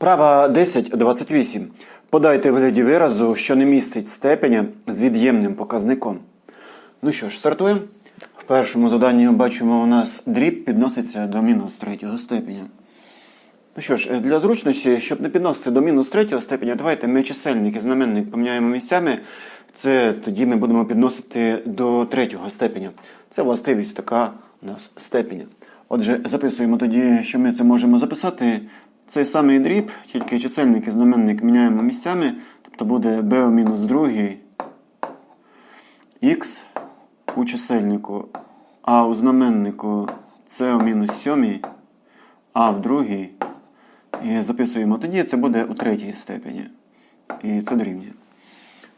Вправа 10.28. Подайте вигляді виразу, що не містить степеня з від'ємним показником. Ну що ж, стартуємо. В першому заданні бачимо, у нас дріб підноситься до мінус третього степеня. Ну що ж, для зручності, щоб не підносити до мінус третього степеня, давайте ми чисельник і знаменник поміняємо місцями. Це тоді ми будемо підносити до третього степеня. Це властивість така у нас степеня. Отже, записуємо тоді, що ми це можемо записати. Цей самий дріб, тільки чисельник і знаменник міняємо місцями. Тобто буде b у мінус другий х у чисельнику, а у знаменнику c у мінус сьомій, а в другій. І записуємо тоді, це буде у третій степені. І це дорівнює.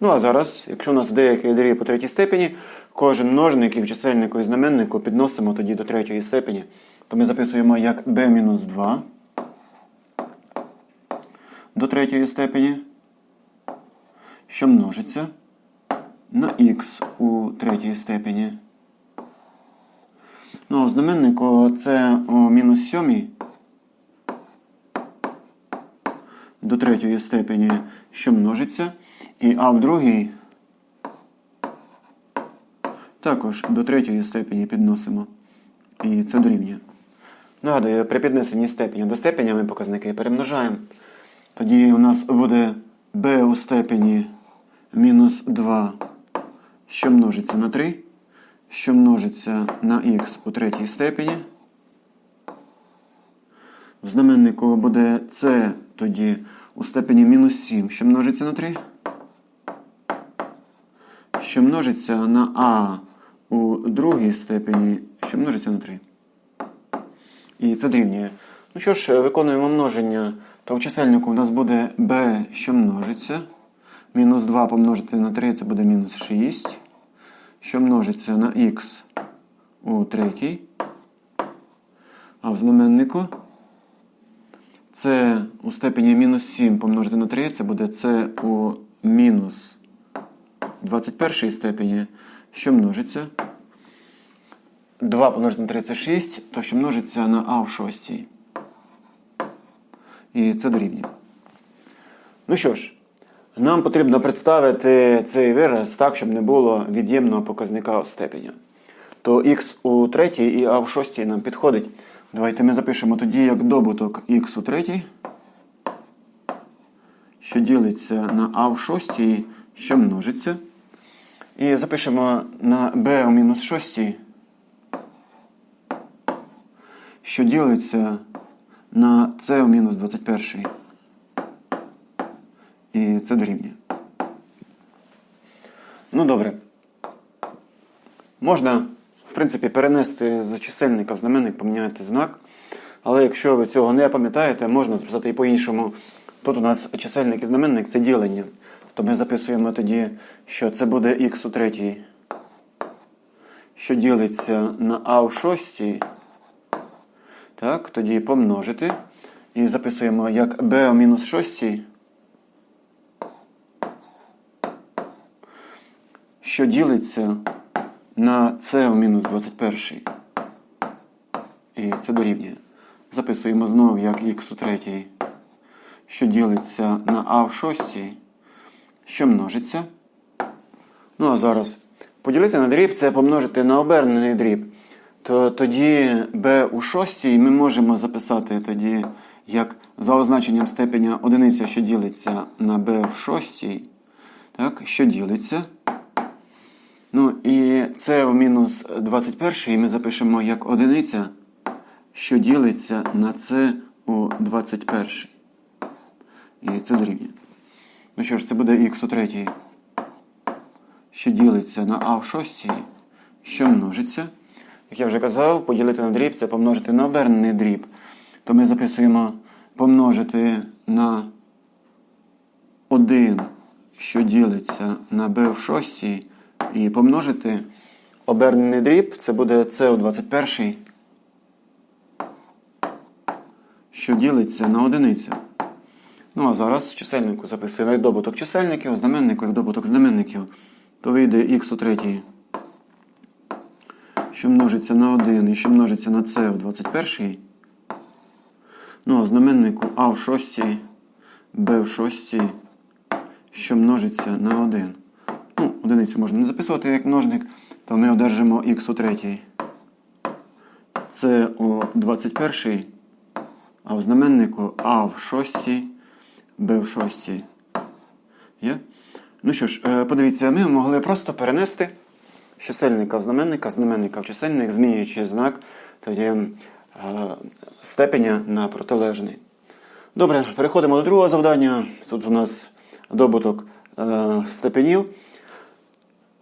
Ну а зараз, якщо у нас деякий дріб у третій степені, кожен множник і в чисельнику і знаменнику підносимо тоді до третьої степені, то ми записуємо як b-2 до третьої степені, що множиться на х у третій степені. Ну, а в знаменнику це у мінус сьомій до третьої степені, що множиться, і а в другій також до третьої степені підносимо. І це дорівнює. Нагадую, при піднесенні степені до степеня ми показники перемножаємо. Тоді у нас буде b у степені мінус 2, що множиться на 3, що множиться на х у третій степені. В знаменнику буде c тоді у степені мінус 7, що множиться на 3, що множиться на а у другій степені, що множиться на 3. І це дорівнює. Ну що ж, виконуємо множення, то в чисельнику у нас буде b, що множиться. Мінус 2 помножити на 3 це буде мінус 6. Що множиться на х у третій. А в знаменнику це у степені мінус 7 помножити на 3, це буде це у мінус 21 степені, що множиться. 2 помножити на 3 це 6, то що множиться на а в шостій. І це дорівнює. Ну що ж, нам потрібно представити цей вираз так, щоб не було від'ємного показника степеня. То х у третій і а в шостій нам підходить. Давайте ми запишемо тоді як добуток х у третій, що ділиться на а в шостій, що множиться. І запишемо на b у мінус шостій, що ділиться на c у мінус 21. І це дорівнює. Ну добре. Можна, в принципі, перенести з чисельника в знаменник, поміняти знак. Але якщо ви цього не пам'ятаєте, можна записати і по-іншому. Тут у нас чисельник і знаменник це ділення. То ми записуємо тоді, що це буде х у третій, що ділиться на а у шостій. Так, тоді помножити. І записуємо як b мінус шостій, що ділиться на c мінус 21. І це дорівнює. Записуємо знову як х у третій, що ділиться на а в шостій, що множиться. Ну, а зараз поділити на дріб це помножити на обернений дріб. То тоді b у шостій ми можемо записати тоді, як за означенням степеня одиниця, що ділиться на b в шостій, так, що ділиться. Ну і це в мінус 21 ми запишемо як одиниця, що ділиться на це у 21. І це дорівнює. Ну що ж, це буде х у третій, що ділиться на а в шостій, що множиться. Як я вже казав, поділити на дріб це помножити на обернений дріб. То ми записуємо помножити на 1, що ділиться на b в шостій, і помножити обернений дріб, це буде c у 21, що ділиться на одиницю. Ну, а зараз в чисельнику записуємо як добуток чисельників, знаменнику як добуток знаменників, то вийде х у третій, що множиться на 1 і що множиться на c в 21. Ну, а знаменнику а в 6 b в шостій, що множиться на 1. Ну, одиницю можна не записувати як множник, то ми одержимо х у третій. Це у 21, а в знаменнику А в шостій, Б в шостій. Є? Ну що ж, е, подивіться, ми могли просто перенести чисельника в знаменника, знаменника в чисельник, змінюючи знак тоді е, степеня на протилежний. Добре, переходимо до другого завдання. Тут у нас добуток е, степенів.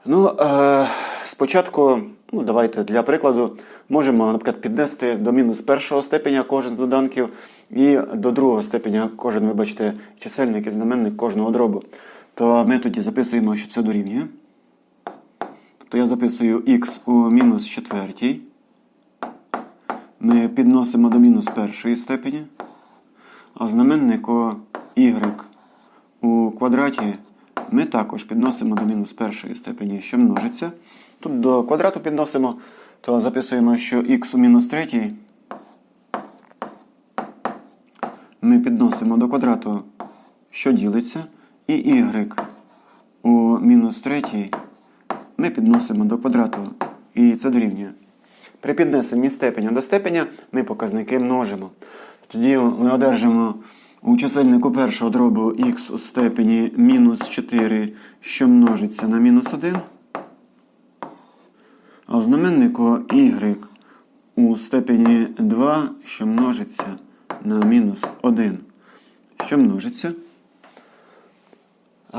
Ну, е, спочатку, ну, давайте для прикладу, можемо, наприклад, піднести до мінус першого степеня кожен з доданків і до другого степеня кожен, вибачте, чисельник і знаменник кожного дробу. То ми тоді записуємо, що це дорівнює. Тобто я записую х у мінус четвертій. Ми підносимо до мінус першої степені. А в знаменнику y у квадраті ми також підносимо до мінус першої степені, що множиться. Тут до квадрату підносимо, то записуємо, що х у мінус третій ми підносимо до квадрату, що ділиться, і y у мінус третій ми підносимо до квадрату. І це дорівнює. При піднесенні степеня до степеня ми показники множимо. Тоді ми одержимо у чисельнику першого дробу х у степені мінус 4, що множиться на мінус 1. А в знаменнику y у степені 2, що множиться на мінус 1, що множиться.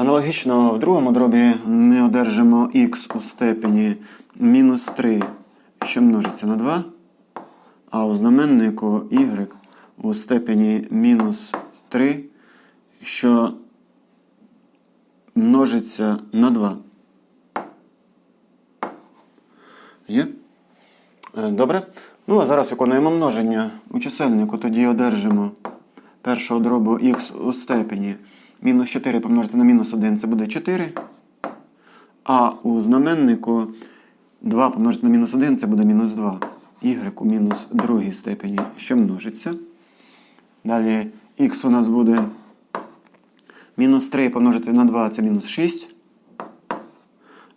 Аналогічно в другому дробі ми одержимо х у степені мінус 3, що множиться на 2, а у знаменнику y у степені мінус 3, що множиться на 2. Є? Е, Добре. Ну, а зараз виконуємо множення у чисельнику. Тоді одержимо першого дробу х у степені. Мінус 4 помножити на мінус 1 це буде 4. А у знаменнику 2 помножити на мінус 1 це буде мінус 2. Y у мінус другій степені, що множиться. Далі х у нас буде мінус 3 помножити на 2 це мінус 6.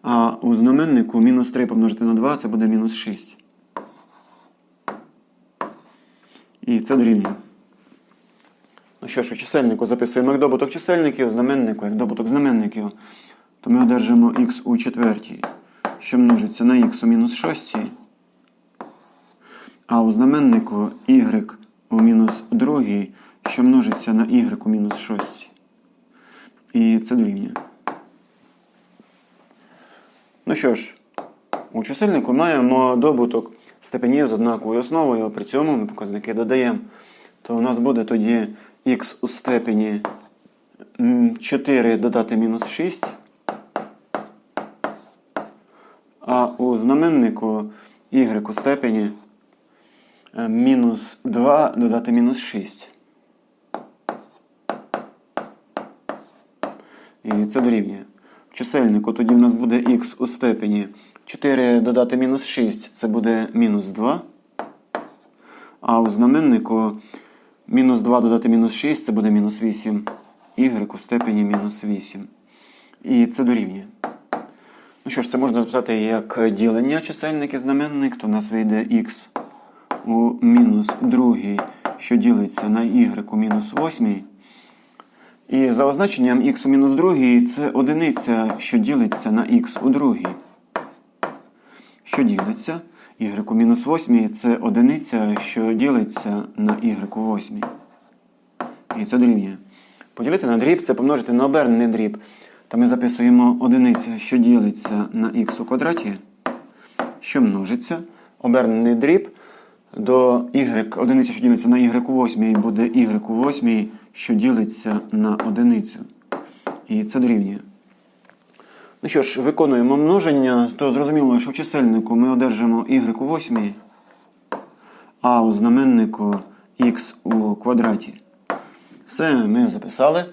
А у знаменнику мінус 3 помножити на 2 це буде мінус 6. І це дорівнює. Ну що ж, у чисельнику записуємо як добуток чисельників, знаменнику як добуток знаменників. То ми одержимо х у четвертій, що множиться на х у мінус 6. А у знаменнику y у мінус другій, що множиться на y у мінус 6. І це дорівнює. Ну що ж, у чисельнику маємо добуток степенів з однаковою основою, при цьому ми показники додаємо. То у нас буде тоді х у степені 4 додати мінус 6. А у знаменнику y у степені е, мінус 2 додати мінус 6. І це дорівнює. В чисельнику тоді в нас буде х у степені 4 додати мінус 6 це буде мінус 2. А у знаменнику мінус 2 додати мінус 6 це буде мінус 8. Y у степені мінус 8. І це дорівнює. Ну що ж, це можна записати як ділення чисельник і знаменник, то у нас вийде х у мінус 2, що ділиться на y у мінус 8. І за означенням х у мінус 2 це одиниця, що ділиться на х у другій. Що ділиться? Y мінус 8 це одиниця, що ділиться на y у 8. І це дорівнює. Поділити на дріб це помножити на обернений дріб. То ми записуємо одиниця, що ділиться на х у квадраті, що множиться. Обернений дріб до y, одиниця, що ділиться на y у 8, буде y у 8, що ділиться на одиницю. І це дорівнює. Ну що ж, виконуємо множення, то зрозуміло, що в чисельнику ми одержимо y у 8, а у знаменнику х у квадраті. Все ми записали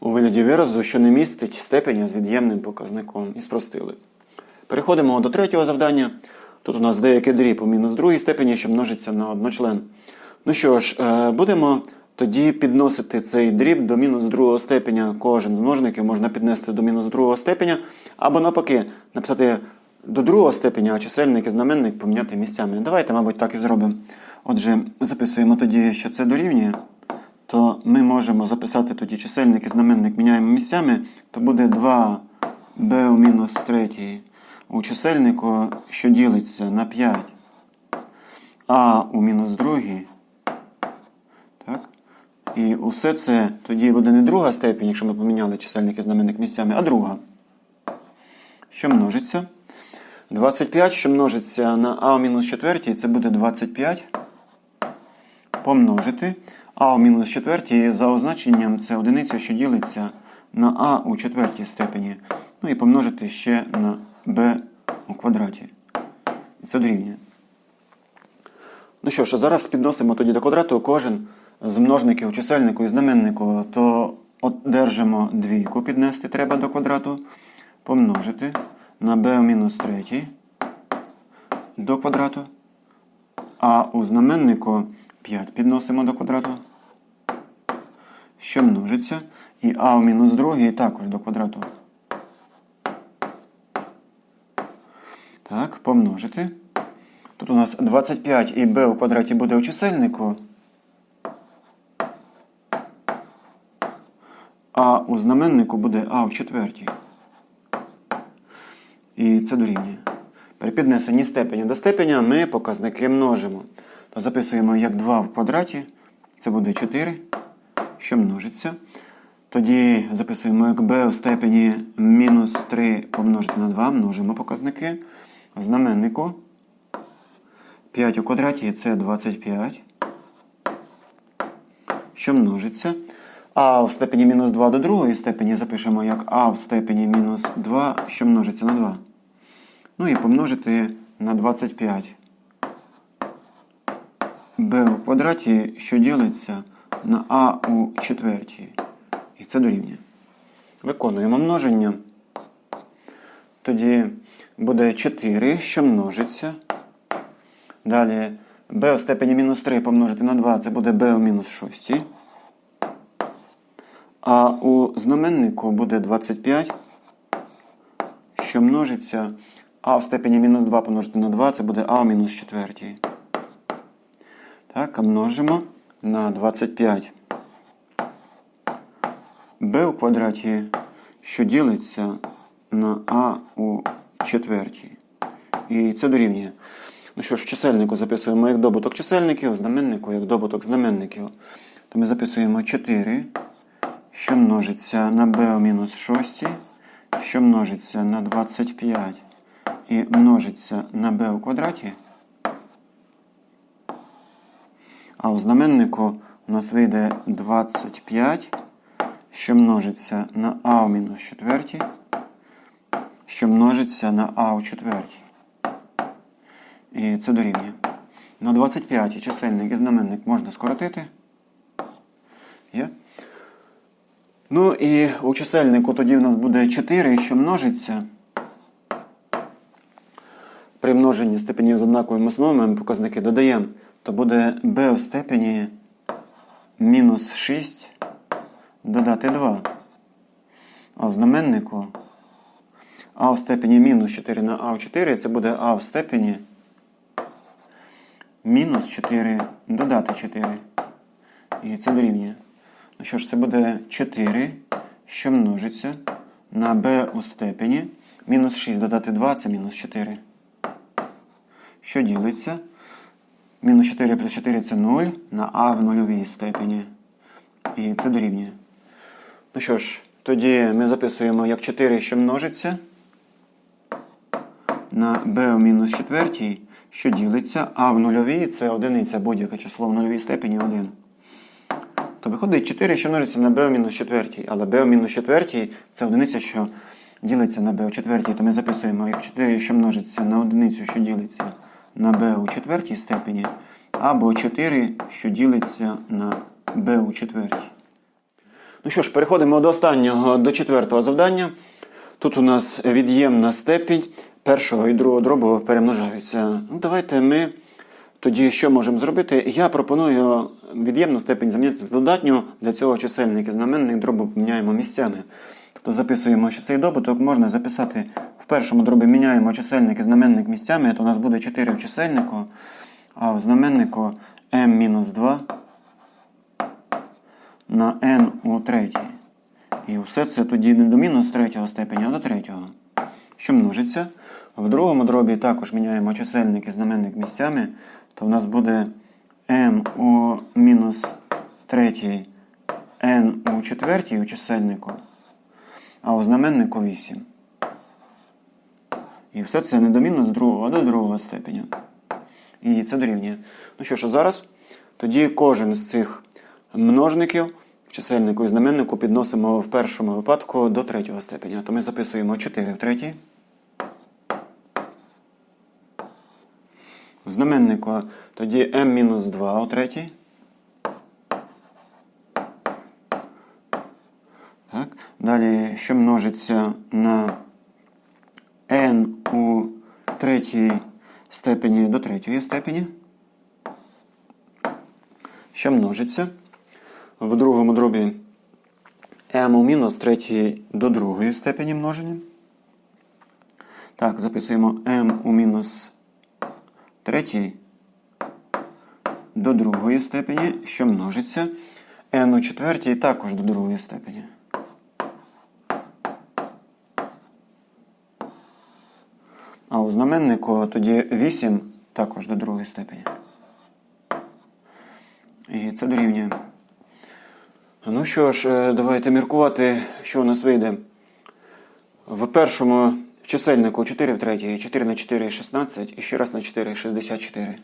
у вигляді виразу, що не містить степеня з від'ємним показником і спростили. Переходимо до третього завдання. Тут у нас деякий дріб у мінус другій степені, що множиться на одночлен. Ну що ж, е, будемо тоді підносити цей дріб до мінус другого степеня. Кожен з множників можна піднести до мінус другого степеня, або навпаки, написати до другого степеня, а чисельник і знаменник поміняти місцями. Давайте, мабуть, так і зробимо. Отже, записуємо тоді, що це дорівнює, то ми можемо записати тоді чисельник і знаменник міняємо місцями, то буде 2b у мінус 3 у чисельнику, що ділиться на 5, а у мінус 2. І усе це тоді буде не друга степінь, якщо ми поміняли чисельник і знаменник місцями, а друга. Що множиться? 25, що множиться на а мінус 4, це буде 25 помножити. А у мінус 4 за означенням це одиниця, що ділиться на а у четвертій степені. Ну і помножити ще на b у квадраті. І це дорівнює. Ну що ж, зараз підносимо тоді до квадрату кожен з множників чисельнику і знаменнику, то одержимо двійку піднести треба до квадрату, помножити на b у мінус 3 до квадрату. А у знаменнику 5 підносимо до квадрату, що множиться. І а у мінус 2 також до квадрату. Так, помножити. Тут у нас 25 і b у квадраті буде у чисельнику. А у знаменнику буде а в четвертій. І це дорівнює. При піднесенні степеня до степеня ми показники множимо. То записуємо як 2 в квадраті. Це буде 4, що множиться. Тоді записуємо як b у степені мінус 3 помножити на 2, множимо показники. В знаменнику 5 у квадраті це 25, що множиться. А в степені мінус 2 до другої степені запишемо як а в степені мінус 2, що множиться на 2. Ну і помножити на 25 b у квадраті, що ділиться на а у четвертій. І це дорівнює. Виконуємо множення. Тоді буде 4, що множиться. Далі b у степені мінус 3 помножити на 2, це буде b у мінус 6. А у знаменнику буде 25, що множиться. А в степені мінус 2 помножити на 2, це буде а у мінус 4. Так, множимо на 25. b у квадраті, що ділиться на а у четвертій. І це дорівнює. Ну що ж, в чисельнику записуємо як добуток чисельників, в знаменнику як добуток знаменників. То ми записуємо 4, що множиться на b мінус 6, що множиться на 25 і множиться на b у квадраті. А у знаменнику у нас вийде 25, що множиться на а у мінус 4, що множиться на а у четвертій. І це дорівнює. На 25 чисельник і знаменник можна скоротити. Є? Ну і у чисельнику тоді в нас буде 4, що множиться. При множенні степенів з однаковими основами показники додаємо, то буде b у степені мінус 6 додати 2. А в знаменнику а в степені мінус 4 на а в 4 це буде а в степені мінус 4 додати 4. І це дорівнює. Ну що ж, це буде 4, що множиться на b у степені. Мінус 6 додати 2 це мінус 4. Що ділиться? Мінус 4 плюс 4 це 0 на а в нульовій степені. І це дорівнює. Ну що ж, тоді ми записуємо як 4, що множиться на b в мінус 4, що ділиться, а в нульовій це одиниця будь-яке число в нульовій степені 1. То виходить 4, що множиться на b мінус 4, але b мінус 4 це одиниця, що ділиться на b у 4, то ми записуємо як 4, що множиться на одиницю, що ділиться на b у четвертій степені, або 4, що ділиться на b у четвертій. Ну що ж, переходимо до останнього, до четвертого завдання. Тут у нас від'ємна степінь першого і другого дробу перемножаються. Ну, Давайте ми тоді що можемо зробити? Я пропоную від'ємну степень замінити додатню. Для цього чисельник і знаменник дробу поміняємо місцями. Тобто записуємо, що цей добуток можна записати в першому дробі міняємо чисельник і знаменник місцями, то у нас буде 4 в чисельнику, а в знаменнику m-2 на n у третій. І все це тоді не до мінус третього степеня, а до третього. Що множиться. В другому дробі також міняємо чисельник і знаменник місцями, то в нас буде у мінус третій, n у четвертій у чисельнику, а у знаменнику 8. І все це не до мінус другого, а до другого степеня. І це дорівнює. Ну що ж, а зараз тоді кожен з цих множників в чисельнику і знаменнику підносимо в першому випадку до третього степеня. То ми записуємо 4 в третій. В знаменнику тоді m-2 у третій. Так. Далі, що множиться на n у третій степені до третьої степені. Що множиться. В другому дробі m у мінус третій до другої степені множення. Так, записуємо m у мінус третій до другої степені, що множиться. n у четвертій також до другої степені. А у знаменнику тоді 8 також до другої степені. І це дорівнює. Ну що ж, е, давайте міркувати, що у нас вийде. В першому в чисельнику 4 в третій, 4 на 4 16 і ще раз на 4 64.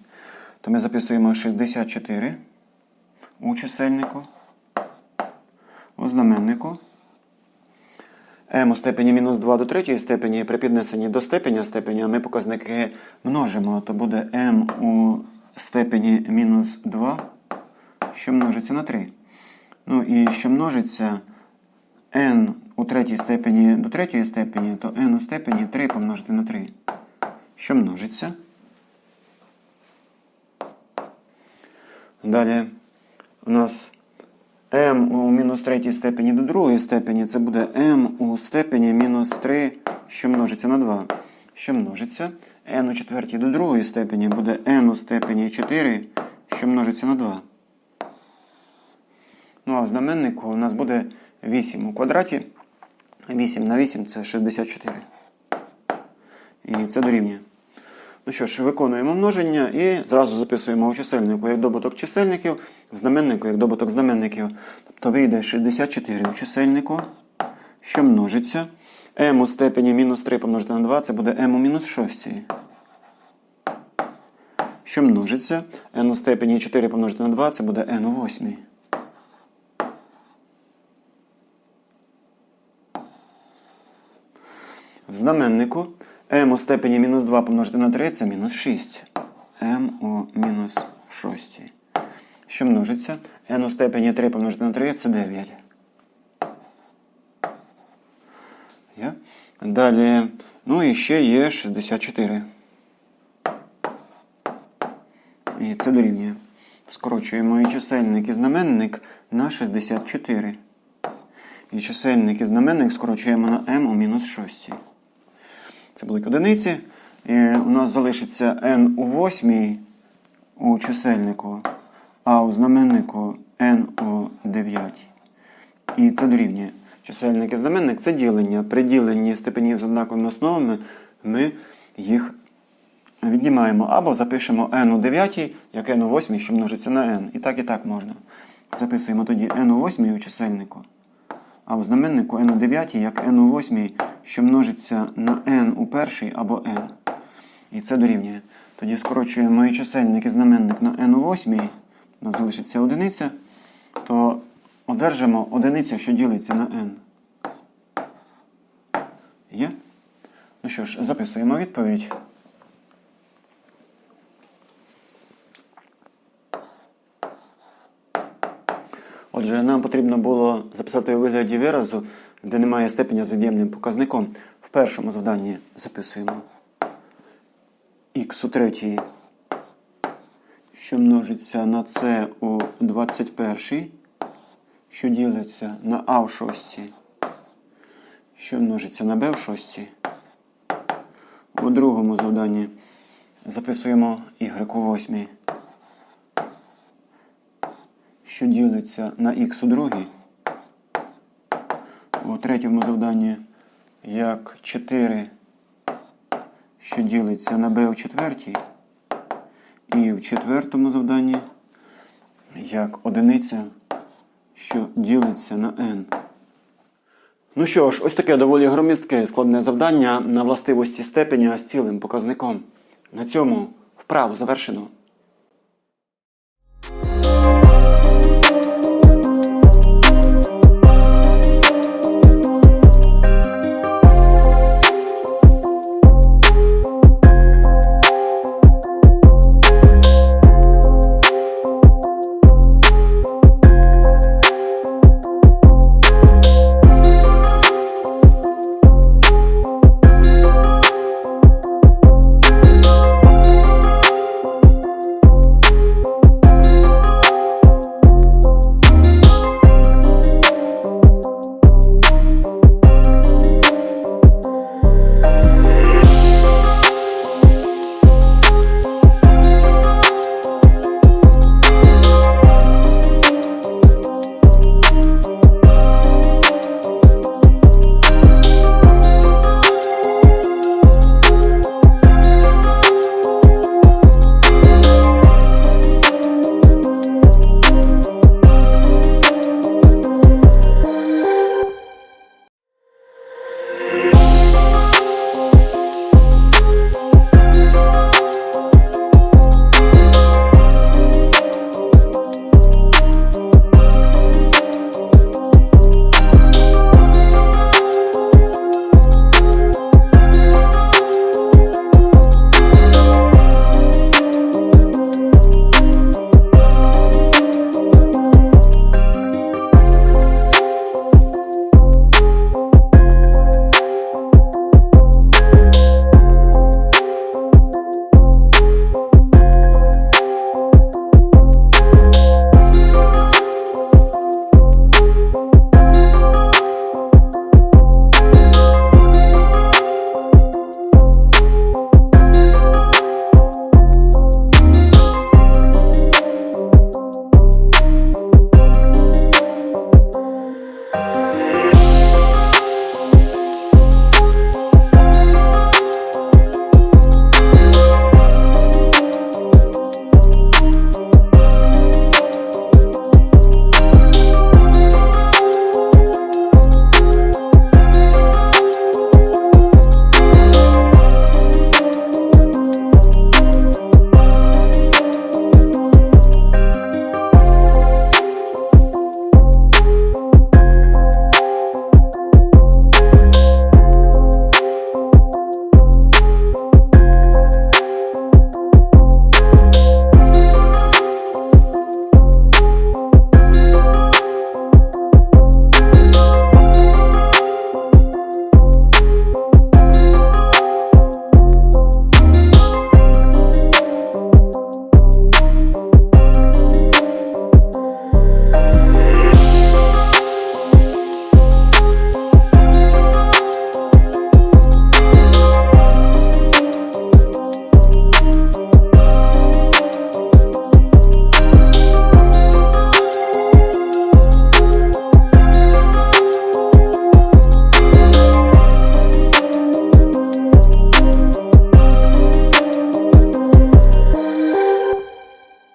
То ми записуємо 64 у чисельнику, у знаменнику. m у степені мінус 2 до третьої степені при піднесенні до степеня степеня ми показники множимо, то буде m у степені мінус 2, що множиться на 3. Ну і що множиться n у третій степені до третьої степені, то n у степені 3 помножити на 3. Що множиться? Далі у нас m у мінус третій степені до другої степені, це буде m у степені мінус 3, що множиться на 2. Що множиться? n у четвертій до другої степені буде n у степені 4, що множиться на 2. Ну а в знаменнику у нас буде 8 у квадраті. 8 на 8 це 64. І це дорівнює. Ну що ж, виконуємо множення і зразу записуємо у чисельнику як добуток чисельників, в знаменнику як добуток знаменників. Тобто вийде 64 у чисельнику, що множиться. m у степені мінус 3 помножити на 2, це буде m у мінус 6. Що множиться. n у степені 4 помножити на 2, це буде n у 8. В знаменнику m у степені мінус 2 помножити на 3 це мінус 6. m у мінус 6. Що множиться? n у степені 3 помножити на 3 це 9. Є? Далі, ну і ще є 64. І це дорівнює. Скорочуємо і чисельник і знаменник на 64. І чисельник і знаменник скорочуємо на m у мінус 6. Це будуть одиниці. І у нас залишиться n у восьмій у чисельнику, а у знаменнику n у дев'ятій. І це дорівнює. Чисельник і знаменник це ділення. При діленні степенів з однаковими основами ми їх віднімаємо. Або запишемо n у 9, як n у 8, що множиться на n. І так, і так можна. Записуємо тоді n у 8 у чисельнику. А у знаменнику n у 9, як n у 8, що множиться на n у перший або n. І це дорівнює. Тоді скорочуємо і чисельник і знаменник на n у 8, у нас залишиться одиниця, то одержимо одиниця, що ділиться на n. Є? Ну що ж, записуємо відповідь. Отже, нам потрібно було записати у вигляді виразу, де немає степеня з від'ємним показником. В першому завданні записуємо х у третій що множиться на С у 21, що ділиться на А в шостій, що множиться на Б в шостій. У другому завданні записуємо Y у восьмій, що ділиться на Х у другій. У третьому завданні як 4, що ділиться на b у четвертій. І в четвертому завданні як одиниця, що ділиться на n. Ну що ж, ось таке доволі громістке і складне завдання на властивості степеня з цілим показником. На цьому вправу завершено.